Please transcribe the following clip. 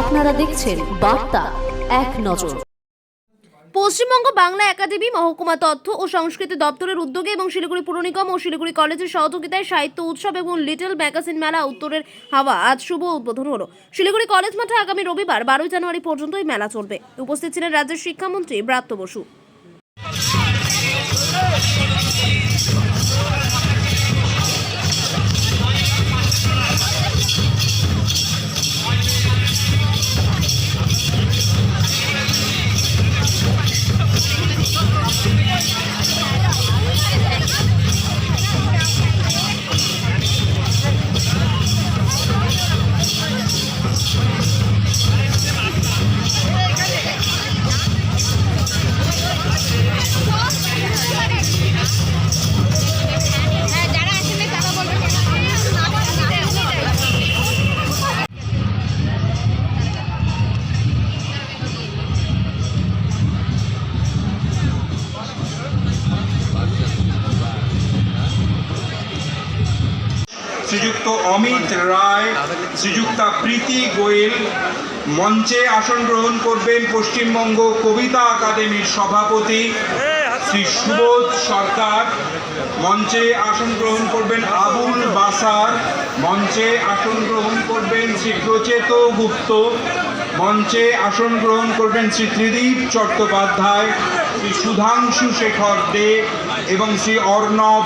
আপনারা দেখছেন বার্তা এক নজর। পশ্চিমবঙ্গ বাংলা একাডেমি, মহকুমা তথ্য ও সংস্কৃতি দপ্তরের উদ্যোগে এবং শিলিগুড়ি পুর নিগম ও শিলিগুড়ি কলেজের সহযোগিতায় সাহিত্য উৎসব এবং লিটল ম্যাগাজিন মেলা উত্তরের হাওয়া আজ শুভ উদ্বোধন হলো। শিলিগুড়ি কলেজ মাঠে আগামী রবিবার, বারোই জানুয়ারি পর্যন্ত এই মেলা চলবে। উপস্থিত ছিলেন রাজ্যের শিক্ষামন্ত্রী ব্রাত্য বসু। শ্রীযুক্ত অমিত রায়, শ্রীযুক্তা প্রীতি গোয়েল মঞ্চে আসন গ্রহণ করবেন পশ্চিমবঙ্গ কবিতা একাডেমির সভাপতি শ্রী সুবোধ সরকার। মঞ্চে আসন গ্রহণ করবেন আবুল বাসার। মঞ্চে আসন গ্রহণ করবেন শ্রী প্রচেত গুপ্ত। মঞ্চে আসন গ্রহণ করবেন শ্রী ত্রিদীপ চট্টোপাধ্যায়, শ্রী সুধাংশু শেখর দে এবং শ্রী অর্ণব